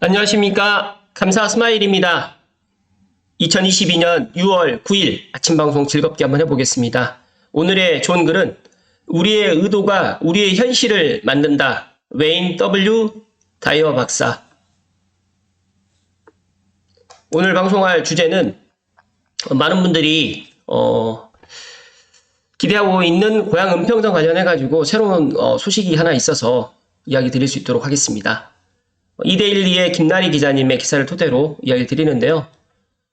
안녕하십니까. 감사 스마일입니다. 2022년 6월 9일 아침 방송 즐겁게 한번 해보겠습니다. 오늘의 좋은 글은 우리의 의도가 우리의 현실을 만든다. 웨인 W. 다이어 박사. 오늘 방송할 주제는 많은 분들이 어, 기대하고 있는 고향 은평선 관련해 가지고 새로운 어, 소식이 하나 있어서 이야기 드릴 수 있도록 하겠습니다. 2대12의 김나리 기자님의 기사를 토대로 이야기 드리는데요.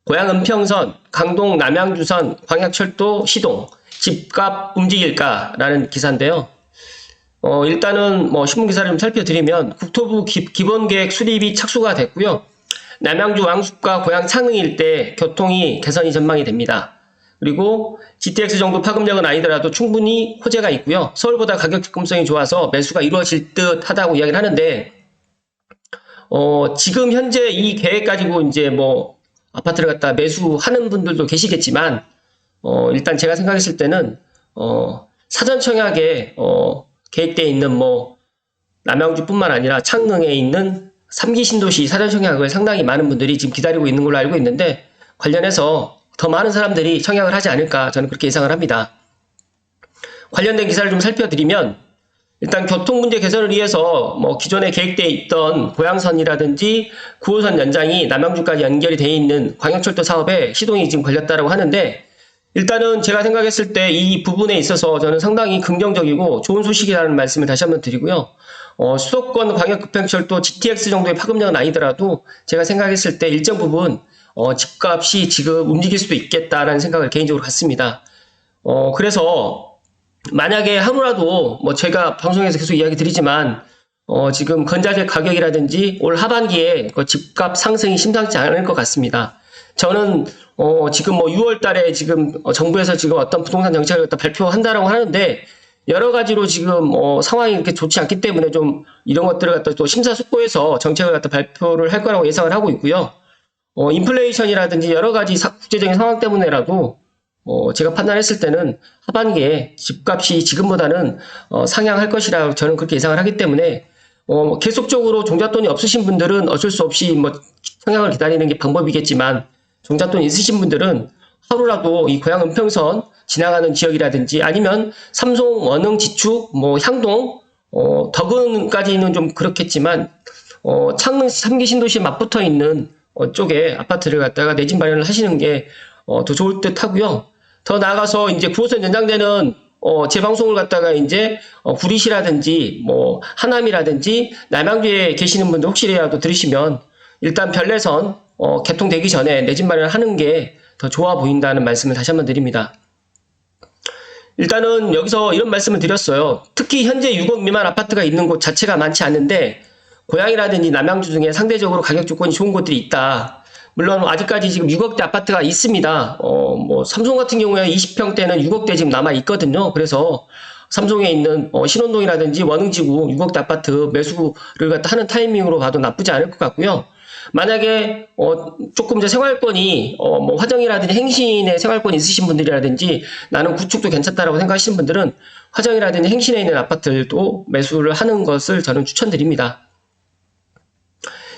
고향 은평선, 강동 남양주선, 광역철도 시동, 집값 움직일까라는 기사인데요. 어, 일단은 뭐 신문 기사를 좀 살펴드리면 국토부 기, 기본계획 수립이 착수가 됐고요. 남양주 왕숙과 고향 창릉 일대 교통이 개선이 전망이 됩니다. 그리고 GTX 정도 파급력은 아니더라도 충분히 호재가 있고요. 서울보다 가격 접근성이 좋아서 매수가 이루어질 듯 하다고 이야기를 하는데 어, 지금 현재 이 계획 가지고 이제 뭐 아파트를 갖다 매수하는 분들도 계시겠지만 어, 일단 제가 생각했을 때는 어, 사전 청약에 어, 계획되어 있는 뭐 남양주뿐만 아니라 창릉에 있는 3기 신도시 사전 청약을 상당히 많은 분들이 지금 기다리고 있는 걸로 알고 있는데 관련해서 더 많은 사람들이 청약을 하지 않을까 저는 그렇게 예상을 합니다. 관련된 기사를 좀 살펴드리면 일단 교통 문제 개선을 위해서 뭐 기존에 계획되어 있던 고양선이라든지 9호선 연장이 남양주까지 연결이 되어 있는 광역철도 사업에 시동이 지금 걸렸다고 하는데 일단은 제가 생각했을 때 이 부분에 있어서 저는 상당히 긍정적이고 좋은 소식이라는 말씀을 다시 한번 드리고요. 어, 수도권 광역급행철도 GTX 정도의 파급력은 아니더라도 제가 생각했을 때 일정 부분 어, 집값이 지금 움직일 수도 있겠다라는 생각을 개인적으로 갖습니다. 어, 그래서 만약에 하루라도 뭐 제가 방송에서 계속 이야기 드리지만 어 지금 건자재 가격이라든지 올 하반기에 그 집값 상승이 심상치 않을 것 같습니다. 저는 어 지금 뭐 6월 달에 지금 어, 정부에서 지금 어떤 부동산 정책을 갖다 발표한다라고 하는데 여러 가지로 지금 어 상황이 이렇게 좋지 않기 때문에 좀 이런 것들을 갖다 또 심사숙고해서 정책을 갖다 발표를 할 거라고 예상을 하고 있고요. 어 인플레이션이라든지 여러 가지 사- 국제적인 상황 때문에라도 어, 제가 판단했을 때는 하반기에 집값이 지금보다는 어, 상향할 것이라 저는 그렇게 예상을 하기 때문에 어, 계속적으로 종잣돈이 없으신 분들은 어쩔 수 없이 뭐 상향을 기다리는 게 방법이겠지만 종잣돈 있으신 분들은 하루라도 이 고향 은평선 지나가는 지역이라든지 아니면 삼송, 원흥, 지축, 뭐 향동, 어, 덕은까지는 좀 그렇겠지만 어, 창릉 3기 신도시에 맞붙어 있는 어, 쪽에 아파트를 갖다가 내 집 마련을 하시는 게 어, 더 좋을 듯 하고요. 더 나아가서 이제 9호선 연장되는 어, 재방송을 갖다가 이제 어, 구리시라든지 뭐 하남이라든지 남양주에 계시는 분들 혹시라도 들으시면 일단 별내선 어, 개통되기 전에 내 집 마련을 하는 게 더 좋아 보인다는 말씀을 다시 한번 드립니다. 일단은 여기서 이런 말씀을 드렸어요. 특히 현재 6억 미만 아파트가 있는 곳 자체가 많지 않은데 고양이라든지 남양주 중에 상대적으로 가격 조건이 좋은 곳들이 있다. 물론 아직까지 지금 6억대 아파트가 있습니다. 어, 뭐 삼성 같은 경우에 20평대는 6억대 지금 남아 있거든요. 그래서 삼성에 있는 어, 신원동이라든지 원흥지구 6억대 아파트 매수를 갖다 하는 타이밍으로 봐도 나쁘지 않을 것 같고요. 만약에 어, 조금 이제 생활권이 어, 뭐 화정이라든지 행신에 생활권이 있으신 분들이라든지 나는 구축도 괜찮다라고 생각하시는 분들은 화정이라든지 행신에 있는 아파트도 매수를 하는 것을 저는 추천드립니다.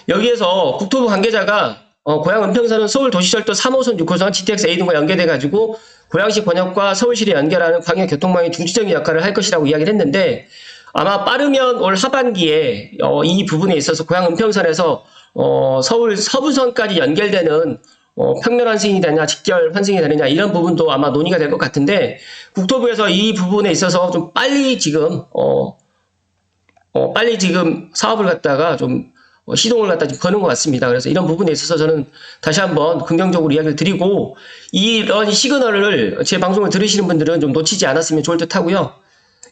여기에서 국토부 관계자가 어, 고양 은평선은 서울 도시철도 3호선, 6호선, GTX A 등과 연계돼 가지고 고양시 권역과 서울시를 연결하는 광역 교통망의 중추적인 역할을 할 것이라고 이야기를 했는데 아마 빠르면 올 하반기에 어, 이 부분에 있어서 고양 은평선에서 어, 서울 서부선까지 연결되는 어, 평면 환승이 되냐, 직결 환승이 되느냐 이런 부분도 아마 논의가 될 것 같은데 국토부에서 이 부분에 있어서 좀 빨리 지금 어, 어, 빨리 지금 사업을 갖다가 좀 어, 시동을 갖다 좀 거는 것 같습니다. 그래서 이런 부분에 있어서 저는 다시 한번 긍정적으로 이야기를 드리고 이런 시그널을 제 방송을 들으시는 분들은 좀 놓치지 않았으면 좋을 듯 하고요.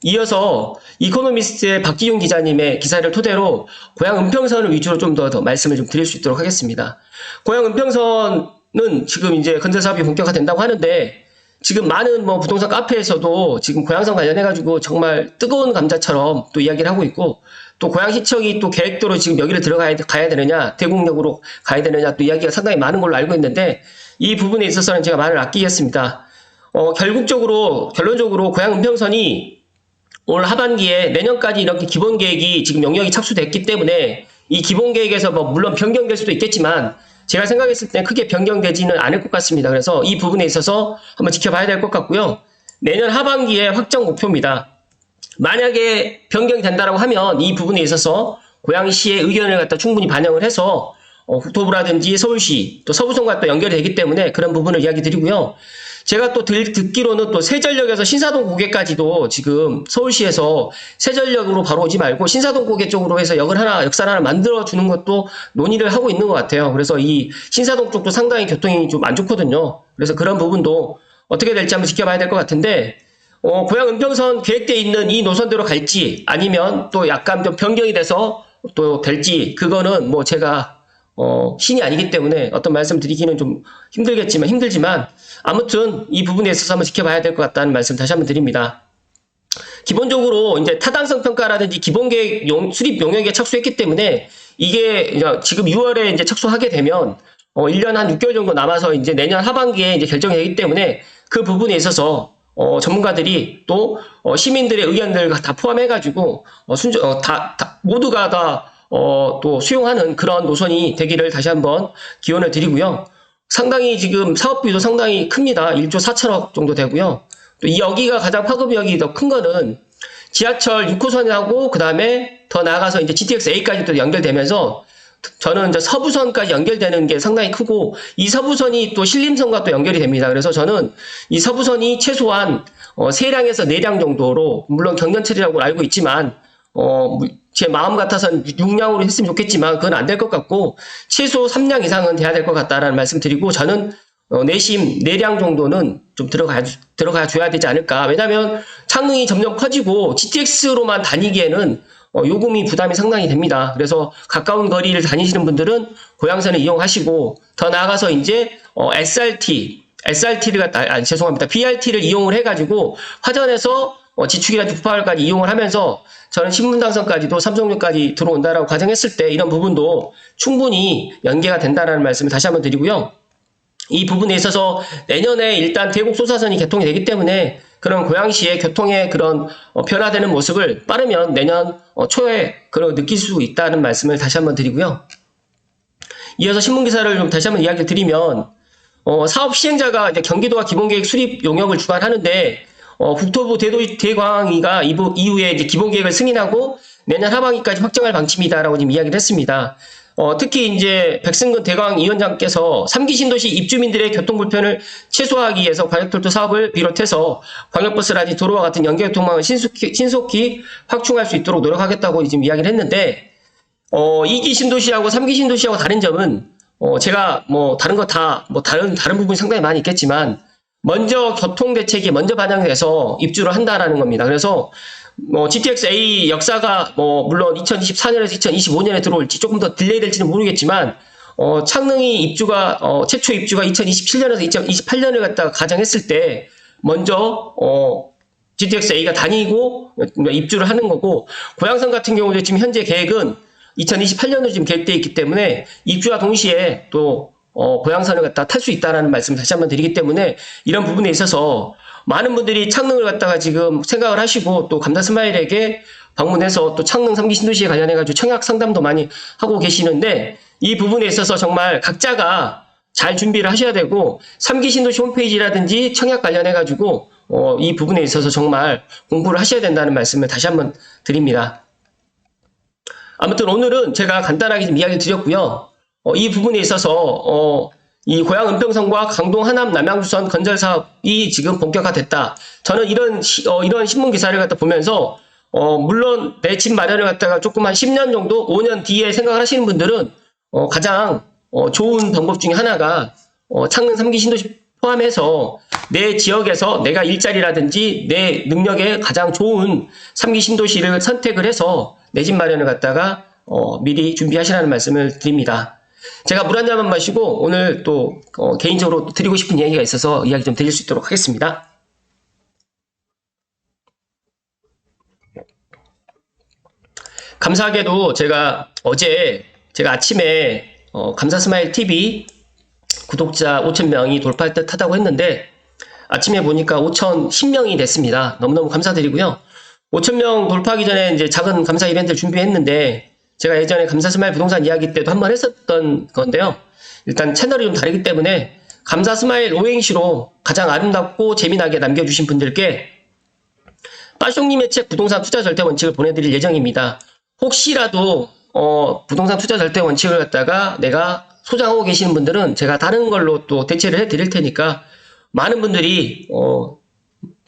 이어서 이코노미스트의 박기용 기자님의 기사를 토대로 고향 은평선을 위주로 좀 더 더 말씀을 좀 드릴 수 있도록 하겠습니다. 고향 은평선은 지금 이제 건설 사업이 본격화된다고 하는데 지금 많은 뭐 부동산 카페에서도 지금 고양선 관련해 가지고 정말 뜨거운 감자처럼 또 이야기를 하고 있고 또 고양시청이 또 계획대로 지금 여기를 들어가야 가야 되느냐 대국역으로 가야 되느냐 또 이야기가 상당히 많은 걸로 알고 있는데 이 부분에 있어서는 제가 말을 아끼겠습니다. 어, 결국적으로 결론적으로 고양 은평선이 올 하반기에 내년까지 이렇게 기본 계획이 지금 영역이 착수됐기 때문에 이 기본 계획에서 뭐 물론 변경될 수도 있겠지만 제가 생각했을 때 크게 변경되지는 않을 것 같습니다. 그래서 이 부분에 있어서 한번 지켜봐야 될 것 같고요. 내년 하반기에 확정 목표입니다. 만약에 변경이 된다라고 하면 이 부분에 있어서 고양시의 의견을 갖다 충분히 반영을 해서 어, 국토부라든지 서울시 또 서부성과 또 연결이 되기 때문에 그런 부분을 이야기 드리고요. 제가 또 들- 듣기로는 또 세전역에서 신사동 고개까지도 지금 서울시에서 세전역으로 바로 오지 말고 신사동 고개 쪽으로 해서 역을 하나, 역사를 하나 만들어 주는 것도 논의를 하고 있는 것 같아요. 그래서 이 신사동 쪽도 상당히 교통이 좀 안 좋거든요. 그래서 그런 부분도 어떻게 될지 한번 지켜봐야 될 것 같은데 어, 고양 은평선 계획되어 있는 이 노선대로 갈지 아니면 또 약간 좀 변경이 돼서 또 될지 그거는 뭐 제가 어, 신이 아니기 때문에 어떤 말씀 드리기는 좀 힘들겠지만 힘들지만 아무튼 이 부분에 있어서 한번 지켜봐야 될 것 같다는 말씀 다시 한번 드립니다. 기본적으로 이제 타당성 평가라든지 기본 계획 용- 수립 용역에 착수했기 때문에 이게 지금 6월에 이제 착수하게 되면 어 1년 한 6개월 정도 남아서 이제 내년 하반기에 이제 결정이 되기 때문에 그 부분에 있어서 어 전문가들이 또 어, 시민들의 의견들 다 포함해 가지고 어 순전 어, 다, 다 모두가 다 어, 또 수용하는 그런 노선이 되기를 다시 한번 기원을 드리고요. 상당히 지금 사업비도 상당히 큽니다. 1조 4천억 정도 되고요. 또 이 여기가 가장 파급력이 더 큰 거는 지하철 6호선하고 그 다음에 더 나아가서 이제 GTX A까지 또 연결되면서 저는 이제 서부선까지 연결되는 게 상당히 크고 이 서부선이 또 신림선과 또 연결이 됩니다. 그래서 저는 이 서부선이 최소한 어, 세량에서 네량 정도로 물론 경전철이라고 알고 있지만 어, 제 마음 같아서는 6량으로 했으면 좋겠지만 그건 안 될 것 같고 최소 3량 이상은 돼야 될 것 같다라는 말씀 드리고 저는 어, 내심 4량 정도는 좀 들어가 들어가 줘야 되지 않을까. 왜냐하면 창능이 점점 커지고 GTX로만 다니기에는 어, 요금이 부담이 상당히 됩니다. 그래서 가까운 거리를 다니시는 분들은 고양선을 이용하시고 더 나아가서 이제 어, SRT, SRT를 아, 죄송합니다. BRT를 이용을 해가지고 화전에서 어, 지축이라든지 부파을까지 이용을 하면서 저는 신분당선까지도 삼성역까지 들어온다라고 가정했을 때 이런 부분도 충분히 연계가 된다라는 말씀을 다시 한번 드리고요. 이 부분에 있어서 내년에 일단 대곡 소사선이 개통이 되기 때문에 그런 고양시의 교통의 그런 어, 변화되는 모습을 빠르면 내년 어, 초에 그런 느낄 수 있다는 말씀을 다시 한번 드리고요. 이어서 신문 기사를 좀 다시 한번 이야기를 드리면 어, 사업 시행자가 이제 경기도와 기본계획 수립 용역을 주관하는데 어, 국토부 대도 대광위가 이부, 이후에 이제 기본계획을 승인하고 내년 하반기까지 확정할 방침이다라고 지금 이야기를 했습니다. 어, 특히 이제 백승근 대광위원장께서 3기 신도시 입주민들의 교통 불편을 최소화하기 위해서 광역철도 사업을 비롯해서 광역버스라든지 도로와 같은 연계교통망을 신속히, 신속히 확충할 수 있도록 노력하겠다고 지금 이야기를 했는데 어, 2기 신도시하고 3기 신도시하고 다른 점은 어, 제가 뭐 다른 거 다 뭐 다른 다른 부분이 상당히 많이 있겠지만 먼저 교통 대책이 먼저 반영돼서 입주를 한다라는 겁니다. 그래서 뭐 GTX A 역사가 뭐 물론 2024년에서 2025년에 들어올지 조금 더 딜레이 될지는 모르겠지만 어, 창능이 입주가 어, 최초 입주가 2027년에서 2028년을 갖다가 가정했을 때 먼저 어, GTX A가 다니고 입주를 하는 거고 고양선 같은 경우도 지금 현재 계획은 2028년으로 지금 계획되어 있기 때문에 입주와 동시에 또 어, 고양선을 갖다 탈 수 있다라는 말씀 다시 한번 드리기 때문에 이런 부분에 있어서 많은 분들이 창능을 갖다가 지금 생각을 하시고 또 감자 스마일에게 방문해서 또 창능 3기 신도시에 관련해 가지고 청약 상담도 많이 하고 계시는데 이 부분에 있어서 정말 각자가 잘 준비를 하셔야 되고 3기 신도시 홈페이지라든지 청약 관련해 가지고 어, 이 부분에 있어서 정말 공부를 하셔야 된다는 말씀을 다시 한번 드립니다. 아무튼 오늘은 제가 간단하게 좀 이야기를 드렸고요. 어, 이 부분에 있어서 어, 이 고양 은평선과 강동 하남 남양주선 건설 사업이 지금 본격화됐다. 저는 이런 시- 어, 이런 신문 기사를 갖다 보면서 어, 물론 내 집 마련을 갖다가 조금 한 10년 정도, 5년 뒤에 생각을 하시는 분들은 어, 가장 어, 좋은 방법 중에 하나가 어, 창릉 3기 신도시 포함해서 내 지역에서 내가 일자리라든지 내 능력에 가장 좋은 3기 신도시를 선택을 해서 내 집 마련을 갖다가 어, 미리 준비하시라는 말씀을 드립니다. 제가 물 한 잔만 마시고 오늘 또 어, 개인적으로 또 드리고 싶은 이야기가 있어서 이야기 좀 드릴 수 있도록 하겠습니다. 감사하게도 제가 어제 제가 아침에 어, 감사 스마일 TV 구독자 5,000명이 돌파할 듯 하다고 했는데 아침에 보니까 5,010명이 됐습니다. 너무너무 감사드리고요. 5,000명 돌파하기 전에 이제 작은 감사 이벤트를 준비했는데 제가 예전에 감사스마일 부동산 이야기 때도 한번 했었던 건데요. 일단 채널이 좀 다르기 때문에 감사스마일 오행시로 가장 아름답고 재미나게 남겨주신 분들께 빠숑님의 책 부동산 투자 절대 원칙을 보내드릴 예정입니다. 혹시라도 어, 부동산 투자 절대 원칙을 갖다가 내가 소장하고 계시는 분들은 제가 다른 걸로 또 대체를 해드릴 테니까 많은 분들이 어,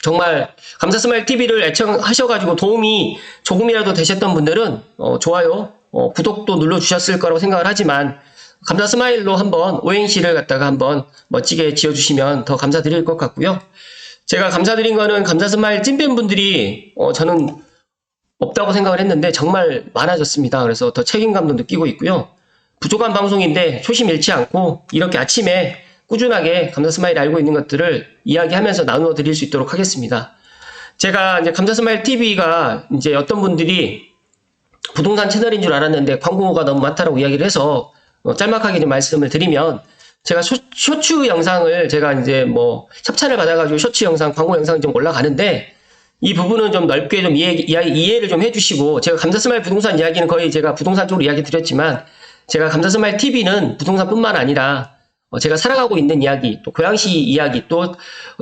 정말 감사스마일 TV를 애청하셔가지고 도움이 조금이라도 되셨던 분들은 어, 좋아요, 어, 구독도 눌러주셨을 거라고 생각을 하지만 감사 스마일로 한번 오행시를 갖다가 한번 멋지게 지어주시면 더 감사드릴 것 같고요. 제가 감사드린 거는 감사 스마일 찐팬 분들이 어, 저는 없다고 생각을 했는데 정말 많아졌습니다. 그래서 더 책임감도 느끼고 있고요. 부족한 방송인데 초심 잃지 않고 이렇게 아침에 꾸준하게 감사 스마일 알고 있는 것들을 이야기하면서 나누어 드릴 수 있도록 하겠습니다. 제가 이제 감사 스마일 TV가 이제 어떤 분들이 부동산 채널인 줄 알았는데 광고가 너무 많다라고 이야기를 해서 어, 짤막하게 좀 말씀을 드리면 제가 쇼, 쇼츠 영상을 제가 이제 뭐 협찬을 받아가지고 쇼츠 영상, 광고 영상이 좀 올라가는데 이 부분은 좀 넓게 좀 이해, 이해, 이해를 좀 해주시고 제가 감사스마일 부동산 이야기는 거의 제가 부동산 쪽으로 이야기 드렸지만 제가 감사스마일 TV는 부동산뿐만 아니라 어, 제가 살아가고 있는 이야기, 또 고양시 이야기, 또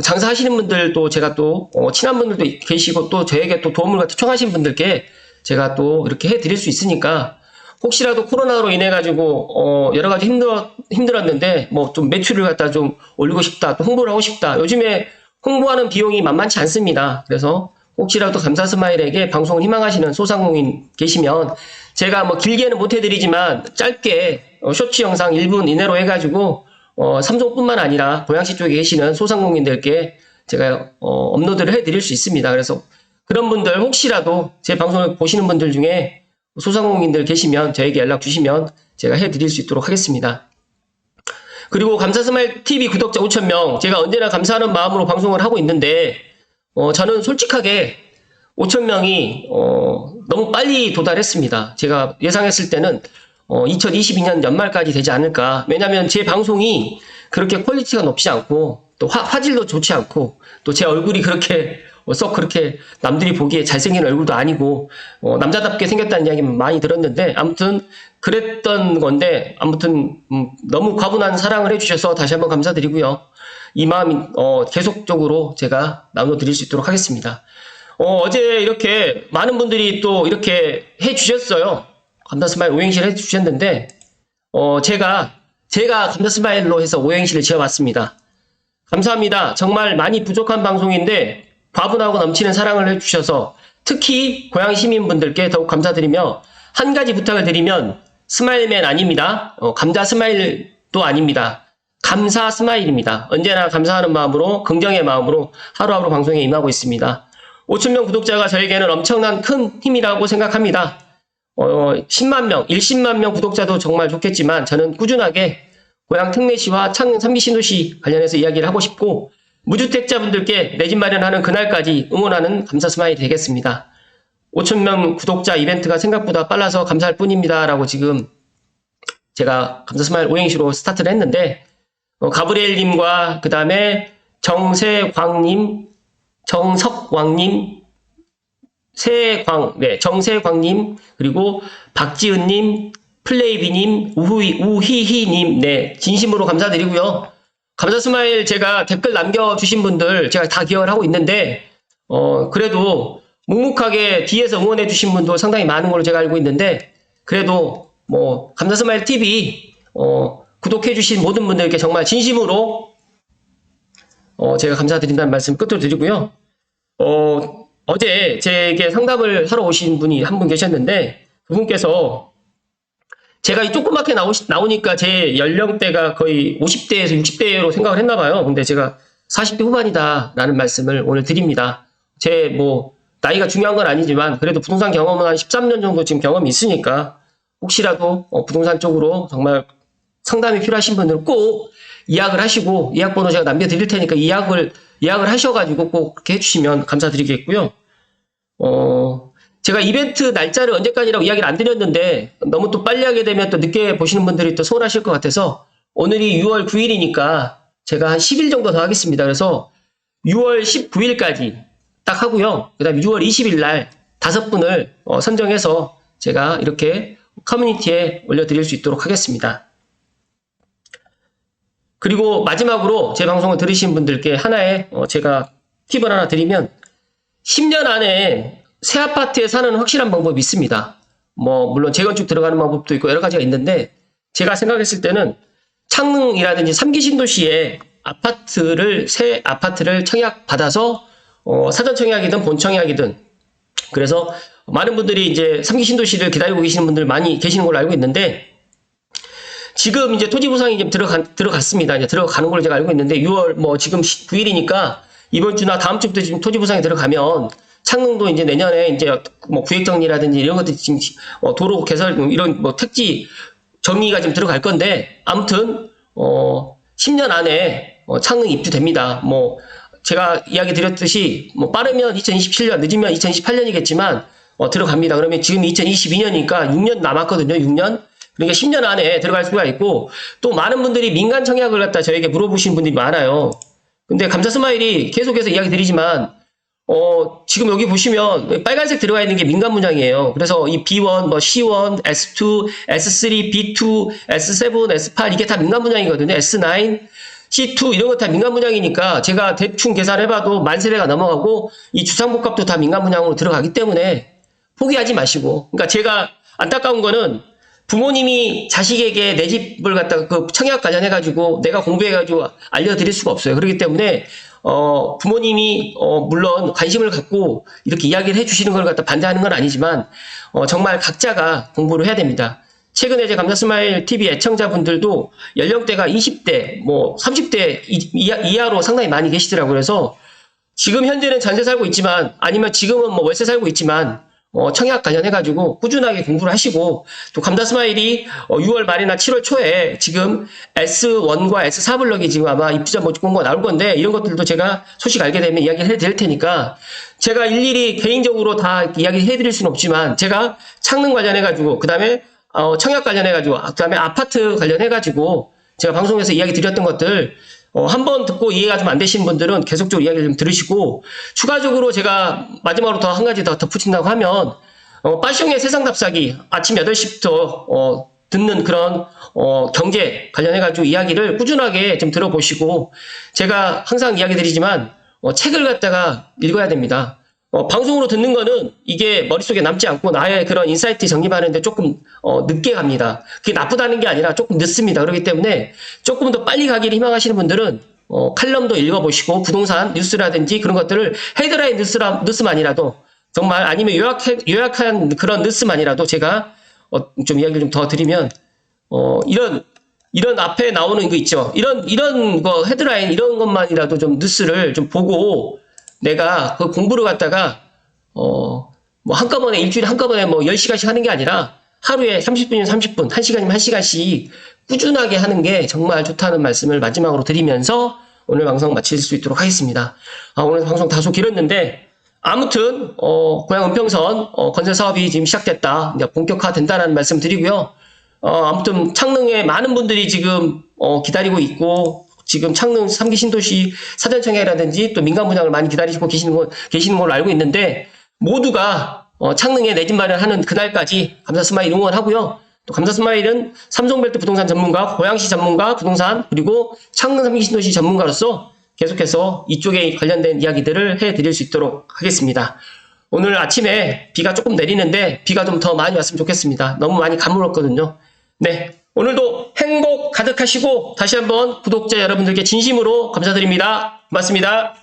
장사하시는 분들도 제가 또 어, 친한 분들도 계시고 또 저에게 또 도움을 요청하신 분들께 제가 또 이렇게 해드릴 수 있으니까 혹시라도 코로나로 인해 가지고 어, 여러 가지 힘들어 힘들었는데 뭐 좀 매출을 갖다 좀 올리고 싶다, 또 홍보를 하고 싶다. 요즘에 홍보하는 비용이 만만치 않습니다. 그래서 혹시라도 감사 스마일에게 방송을 희망하시는 소상공인 계시면 제가 뭐 길게는 못 해드리지만 짧게 어, 쇼츠 영상 1분 이내로 해가지고 어, 삼성뿐만 아니라 고양시 쪽에 계시는 소상공인들께 제가 어, 업로드를 해드릴 수 있습니다. 그래서 그런 분들 혹시라도 제 방송을 보시는 분들 중에 소상공인들 계시면 저에게 연락 주시면 제가 해드릴 수 있도록 하겠습니다. 그리고 감사스마일 TV 구독자 5,000명 제가 언제나 감사하는 마음으로 방송을 하고 있는데 어, 저는 솔직하게 5,000명이 어, 너무 빨리 도달했습니다. 제가 예상했을 때는 어, 2022년 연말까지 되지 않을까. 왜냐하면 제 방송이 그렇게 퀄리티가 높지 않고 또 화, 질도 좋지 않고 또 제 얼굴이 그렇게 어, 썩 그렇게 남들이 보기에 잘생긴 얼굴도 아니고 어, 남자답게 생겼다는 이야기 많이 들었는데 아무튼 그랬던 건데 아무튼 음, 너무 과분한 사랑을 해주셔서 다시 한번 감사드리고요. 이 마음이 어, 계속적으로 제가 나눠드릴 수 있도록 하겠습니다. 어, 제 이렇게 많은 분들이 또 이렇게 해주셨어요. 감사스마일 오행시를 해주셨는데 어, 제가 제가 감사스마일로 해서 오행시를 지어봤습니다. 감사합니다. 정말 많이 부족한 방송인데 과분하고 넘치는 사랑을 해주셔서 특히 고향 시민분들께 더욱 감사드리며 한 가지 부탁을 드리면 스마일맨 아닙니다. 어, 감자 스마일도 아닙니다. 감사 스마일입니다. 언제나 감사하는 마음으로 긍정의 마음으로 하루하루 방송에 임하고 있습니다. 5천명 구독자가 저에게는 엄청난 큰 힘이라고 생각합니다. 어, 10만 명, 1십만 명 구독자도 정말 좋겠지만 저는 꾸준하게 고향 특례시와 창 3기 신도시 관련해서 이야기를 하고 싶고 무주택자분들께 내 집 마련하는 그날까지 응원하는 감사 스마일이 되겠습니다. 5천명 구독자 이벤트가 생각보다 빨라서 감사할 뿐입니다. 라고 지금 제가 감사 스마일 오행시로 스타트를 했는데 어, 가브리엘님과 그 다음에 정세광님, 정석광님, 세광, 네, 정세광님, 그리고 박지은님, 플레이비님, 우휘, 우희희님, 네, 진심으로 감사드리고요. 감사 스마일 제가 댓글 남겨주신 분들 제가 다 기억을 하고 있는데, 어, 그래도 묵묵하게 뒤에서 응원해 주신 분도 상당히 많은 걸로 제가 알고 있는데, 그래도 뭐, 감사 스마일 TV, 어, 구독해 주신 모든 분들께 정말 진심으로, 어, 제가 감사드린다는 말씀 끝으로 드리고요. 어, 어제 제게 상담을 하러 오신 분이 한 분 계셨는데, 그분께서 제가 이 조그맣게 나오, 나오니까 제 연령대가 거의 50대에서 60대로 생각을 했나 봐요. 근데 제가 40대 후반이다라는 말씀을 오늘 드립니다. 제 뭐 나이가 중요한 건 아니지만 그래도 부동산 경험은 한 13년 정도 지금 경험이 있으니까 혹시라도 어, 부동산 쪽으로 정말 상담이 필요하신 분들은 꼭 예약을 하시고 예약 번호 제가 남겨드릴 테니까 예약을 예약을 하셔가지고 꼭 그렇게 해주시면 감사드리겠고요. 어, 제가 이벤트 날짜를 언제까지라고 이야기를 안 드렸는데 너무 또 빨리 하게 되면 또 늦게 보시는 분들이 또 서운하실 것 같아서 오늘이 6월 9일이니까 제가 한 10일 정도 더 하겠습니다. 그래서 6월 19일까지 딱 하고요. 그 다음에 6월 20일 날 다섯 분을 어, 선정해서 제가 이렇게 커뮤니티에 올려드릴 수 있도록 하겠습니다. 그리고 마지막으로 제 방송을 들으신 분들께 하나의 어, 제가 팁을 하나 드리면 10년 안에 새 아파트에 사는 확실한 방법이 있습니다. 뭐 물론 재건축 들어가는 방법도 있고 여러 가지가 있는데 제가 생각했을 때는 창릉이라든지 3기 신도시에 아파트를 새 아파트를 청약 받아서 어, 사전 청약이든 본 청약이든 그래서 많은 분들이 이제 3기 신도시를 기다리고 계시는 분들 많이 계시는 걸로 알고 있는데 지금 이제 토지 보상이 이제 들어가, 들어갔습니다. 이제 들어가는 걸로 제가 알고 있는데 6월 뭐 지금 9일이니까 이번 주나 다음 주부터 지금 토지 보상이 들어가면 창릉도 이제 내년에 이제 뭐 구획 정리라든지 이런 것들이 지금 어, 도로 개설 뭐 이런 뭐 택지 정리가 지금 들어갈 건데 아무튼 어 10년 안에 어, 창릉 입주됩니다. 뭐 제가 이야기 드렸듯이 뭐 빠르면 2027년 늦으면 2028년이겠지만 어, 들어갑니다. 그러면 지금 2022년이니까 6년 남았거든요. 6년. 그러니까 10년 안에 들어갈 수가 있고 또 많은 분들이 민간 청약을 갖다 저에게 물어보신 분들이 많아요. 근데 감사 스마일이 계속해서 이야기 드리지만 어, 지금 여기 보시면 빨간색 들어가 있는 게 민간 문양이에요. 그래서 이 B1, 뭐 C1, S2, S3, B2, S7, S8 이게 다 민간 문양이거든요. S9, C2 이런 거 다 민간 문양이니까 제가 대충 계산해봐도 만 세대가 넘어가고 이 주상복합도 다 민간 문양으로 들어가기 때문에 포기하지 마시고. 그러니까 제가 안타까운 거는 부모님이 자식에게 내 집을 갖다가 그 청약 관련해가지고 내가 공부해가지고 알려드릴 수가 없어요. 그렇기 때문에 어, 부모님이, 어, 물론 관심을 갖고 이렇게 이야기를 해주시는 걸 갖다 반대하는 건 아니지만, 어, 정말 각자가 공부를 해야 됩니다. 최근에 제 감자스마일 TV 애청자분들도 연령대가 20대, 뭐 30대 이하, 이하로 상당히 많이 계시더라고요. 그래서 지금 현재는 전세 살고 있지만, 아니면 지금은 뭐 월세 살고 있지만, 어, 청약 관련해가지고 꾸준하게 공부를 하시고, 또 감자스마일이 6월 말이나 7월 초에 지금 S1과 S4 블럭이 지금 아마 입주자 모집 공고가 나올 건데, 이런 것들도 제가 소식 알게 되면 이야기 해드릴 테니까, 제가 일일이 개인적으로 다 이야기 해드릴 수는 없지만, 제가 창능 관련해가지고, 그 다음에 어, 청약 관련해가지고, 그 다음에 아파트 관련해가지고, 제가 방송에서 이야기 드렸던 것들, 어, 한 번 듣고 이해가 좀 안 되신 분들은 계속적으로 이야기를 좀 들으시고, 추가적으로 제가 마지막으로 더 한 가지 더 덧붙인다고 하면, 어, 빠숑의 세상 답사기 아침 8시부터, 어, 듣는 그런, 어, 경제 관련해가지고 이야기를 꾸준하게 좀 들어보시고, 제가 항상 이야기 드리지만, 어, 책을 갖다가 읽어야 됩니다. 어, 방송으로 듣는 거는 이게 머릿속에 남지 않고 나의 그런 인사이트 정립하는데 조금 어, 늦게 갑니다. 그게 나쁘다는 게 아니라 조금 늦습니다. 그렇기 때문에 조금 더 빨리 가기를 희망하시는 분들은 어, 칼럼도 읽어보시고 부동산 뉴스라든지 그런 것들을 헤드라인 뉴스라, 뉴스만이라도 정말 아니면 요약 요약한 그런 뉴스만이라도 제가 어, 좀 이야기를 좀 더 드리면 어, 이런 이런 앞에 나오는 거 있죠. 이런 이런 거 헤드라인 이런 것만이라도 좀 뉴스를 좀 보고 내가 그 공부를 갖다가 어 뭐 한꺼번에 일주일에 한꺼번에 뭐 10시간씩 하는 게 아니라 하루에 30분이면 30분, 1시간이면 1시간씩 꾸준하게 하는 게 정말 좋다는 말씀을 마지막으로 드리면서 오늘 방송 마칠 수 있도록 하겠습니다. 아, 오늘 방송 다소 길었는데 아무튼 어, 고향 은평선 어, 건설 사업이 지금 시작됐다. 이제 본격화 된다는 말씀 드리고요. 어, 아무튼 창릉에 많은 분들이 지금 어, 기다리고 있고 지금 창릉 3기 신도시 사전 청약이라든지 또 민간 분양을 많이 기다리시고 계시는, 거, 계시는 걸로 알고 있는데 모두가 어, 창릉에 내 집 마련하는 그날까지 감사 스마일 응원하고요. 또 감사 스마일은 삼성벨트 부동산 전문가, 고양시 전문가, 부동산 그리고 창릉 3기 신도시 전문가로서 계속해서 이쪽에 관련된 이야기들을 해드릴 수 있도록 하겠습니다. 오늘 아침에 비가 조금 내리는데 비가 좀 더 많이 왔으면 좋겠습니다. 너무 많이 가물었거든요. 네. 오늘도 행복 가득하시고 다시 한번 구독자 여러분들께 진심으로 감사드립니다. 고맙습니다.